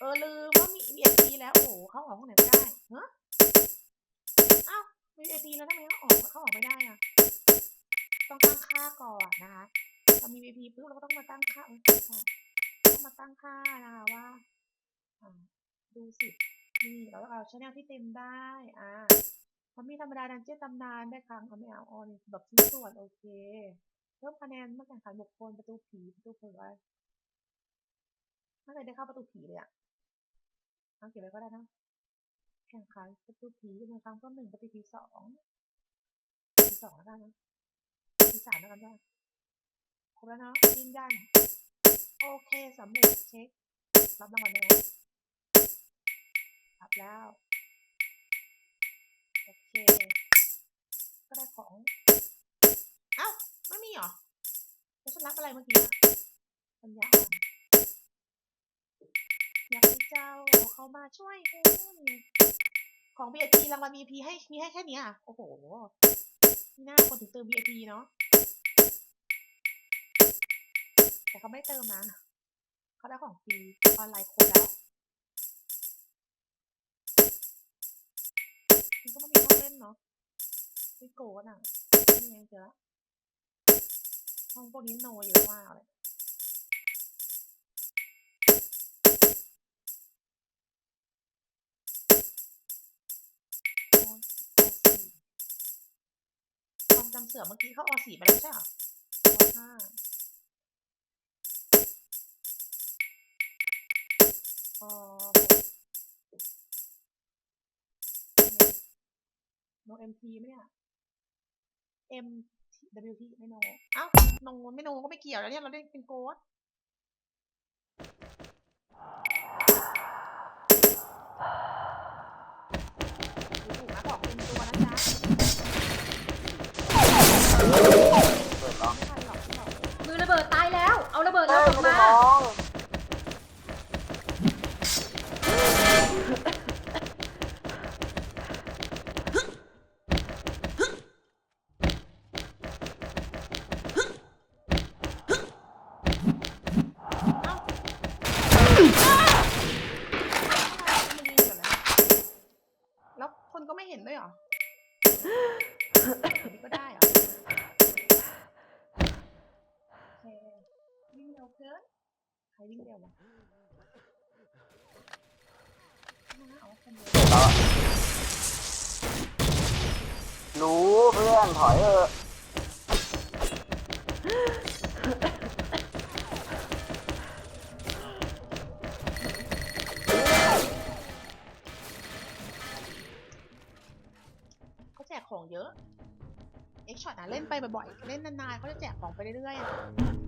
เออลืมว่ามี VIP แล้ว โอ้โหเข้าออกห้องไหนไม่ได้เฮ้เอ้ามี VIP แล้วทำไมเขาออกเข้าออกไม่ได้อะต้องตั้งค่าก่อนนะคะพอมี VIP ปุ๊บเราก็ต้องมาตั้งค่าเออต้องมาตั้งค่านะคะว่าดูสินี่เราต้องเอาชแนลที่เต็มได้อ่าพอมีธรรมดาดันเจี้ยนตำนานได้ครั้งเอาไม่เอาออนแบบชิ้นส่วนโอเคเพิ่มคะแนนเมื่อแข่งขันบุคคลประตูผีประตูเผยไม่เคยได้เข้าประตูผีเลยอะ เอาเก็บไว้ก็ได้นะแข่งขันประตูผีจำนวนครั้งก็หนึ่งประตูผีสองผีสองแล้วกันนะผีสามแล้วกันด้ครบแล้วเนาะยืนยันโอเคสำเร็จเช็ครับรางวัลได้แล้วรับแล้ว โอเค ก็ได้ของ เอ้า ไม่มีเหรอแล้วฉันรับอะไรเมื่อกี้อะปัญญาอ่อน เจ้าเขามาช่วยคุณของ VIP รางวัล VIP ให้มีให้แค่นี้ยอะโอ้โหนี่น่าคนถึงเติม VIP เนาะแต่เขาไม่เติมนะเขาได้ของฟรีออนไลน์ครบแล้วมันก็ไม่มีห้องเล่นเนาะไม่โกนอะนี่ไงเจอห้องพวกนี้โนเยอะมากเลยำเสือเมื่อกี้เขาอสี่ไปแล้วใช่หรออห้าอโนเอ็มทีไหมเนี่ย M W T ไม่โนอ้าโนไม่โนก็ไม่เกี่ยวแล้วเนี่ย เราเล่นเป็นโกดดู มือระเบิดตายแล้ว เอาระเบิดแล้วออกมา ร็วเกินใครวิ่งเร็ววะมาเอาคนเดียวแล้วอะรู้เพื่อนถอยเถอะเขาแจกของเยอะ เอ็กช็อตนะเล่นไปบ่อยๆ เล่นนานๆเขาจะแจกของไปเรื่อยๆอะนี่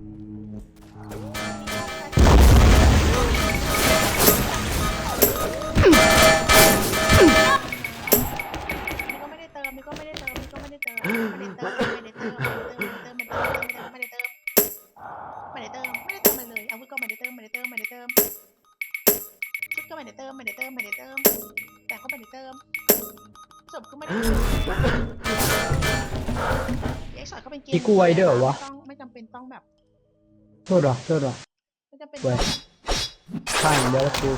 ก็ไม่ได้เติมนี่ก็ไม่ได้เติมนี่ก็ไม่ได้เติมไม่ได้เติมไม่ได้เติมไม่ได้เติมไม่ได้เติมไม่ได้เติมไม่ได้เติมไม่ได้เติมไม่ได้เติมไม่ได้เติมเลยอาวุธก็ไม่ได้เติมไม่ได้เติมไม่ได้เติมชุดก็ไม่ได้เติมไม่ได้เติมไม่ได้เติมแต่ก็ไม่ได้เติมจบก็ไม่ได้เติมเอ็กช็อตเขาเป็นเกมมีกล้วยด้วยเหรอวะต้องไม่จำเป็นต้องแบบ ช่วยหรอช่วยหรอก็จะไปข้างเดียแล้วกู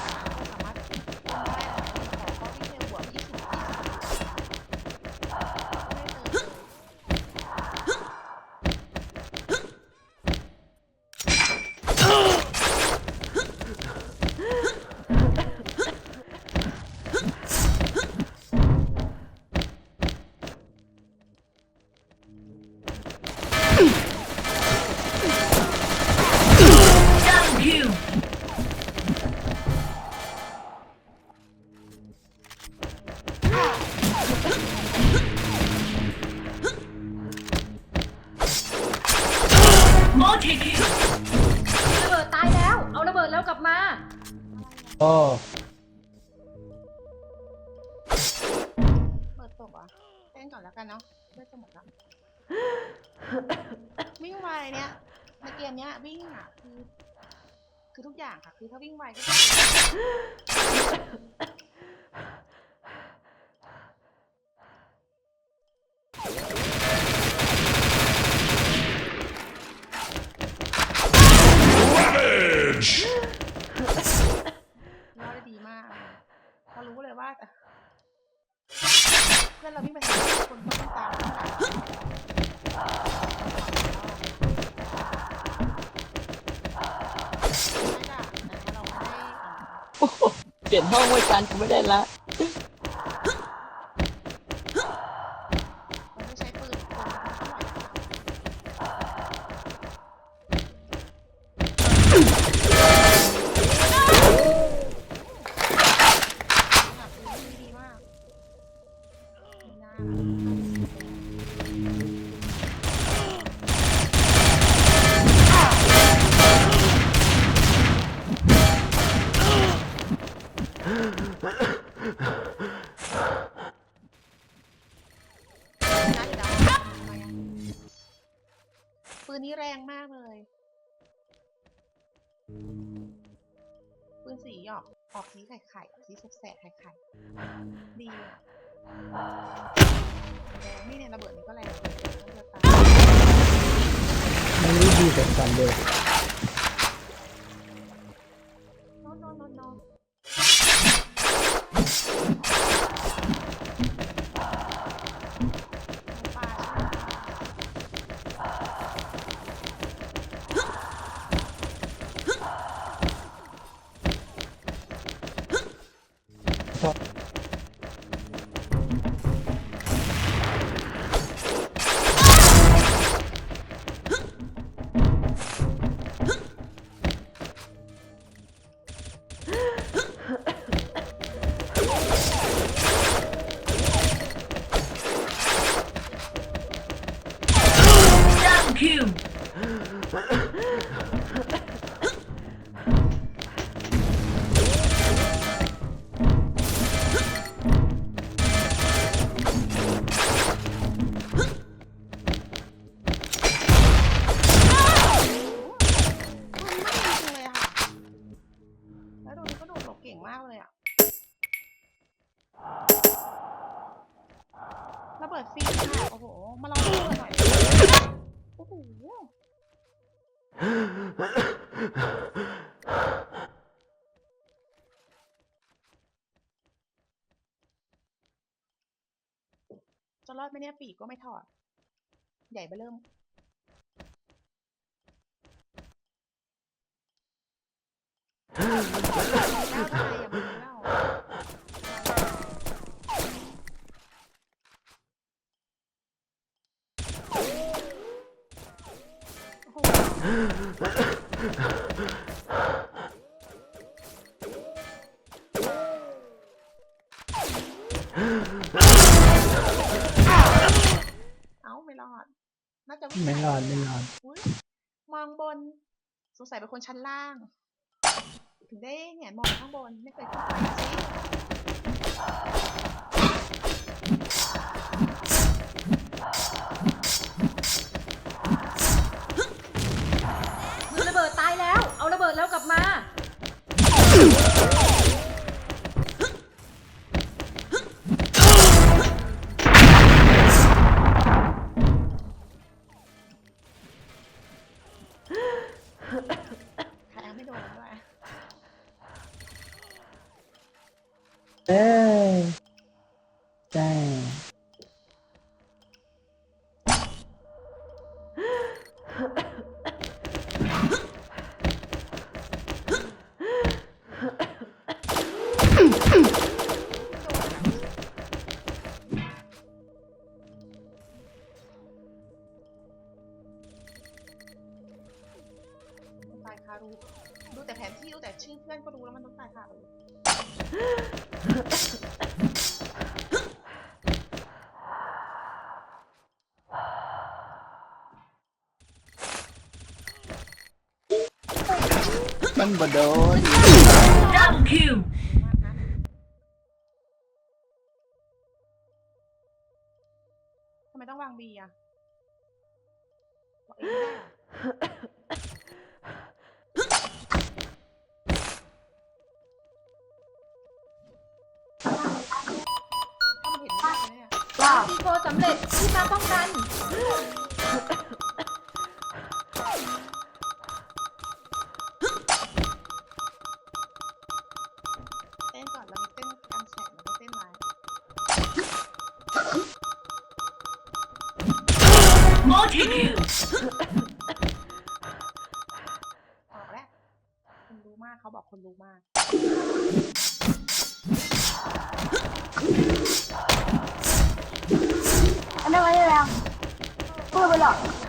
โอ้เปิดตกเหรอะเล่นก่อนแล้วกันเนาะเลือดจะหมดแล้ววิ่งไวเนี่ยในเกมเนี้ยวิ่งอะคือคือทุกอย่างค่ะ คือถ้าวิ่งไวก็ เพื่อนเราพี่ไปหาคนต้องตามข้าหเเปลี่ยนห้องไว้กันกูไม่ได้ละ นี้แรงมากเลยปืนสีออกออกสีไข่ไข่สีสุกแสกไข่ไข่ดีนี่เนี่ยระเบิดนี่ก็แรงมันรู้ดีกว่กันเลยโน้ตโน้ตโน้ตโน้ จะรอดไหมเนี่ยปีกก็ไม่ถอด ใหญ่ไปเริ่ม แล้วทำไมอย่ามึงเล่าโอ้โห เอ้าไม่รอด น่าจะวิ่งไม่รอดไม่รอดอุ๊ยมองบน สงสัยเป็นคนชั้นล่าง ถึงได้แหงนมองข้างบน ไม่เคยขึ้นไปสิ กลับมา มันบ่โดนมากนะทำไมต้องวางบีอะบอกเองไม่ได้เหรอถ้ามันเห็นไม่ได้เลยเนี่ยซีโฟสำเร็จที่มาป้องกันากเขาบอกคนรู้มาก อันนั้นไว้แล้วพูดไปหรอก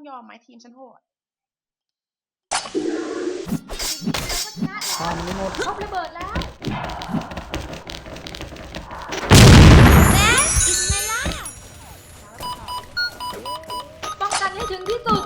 ต้องยอมไหมทีมฉันโหดทำไม่หมดพบระเบิดแล้วป้องกันให้ถึงที่สุด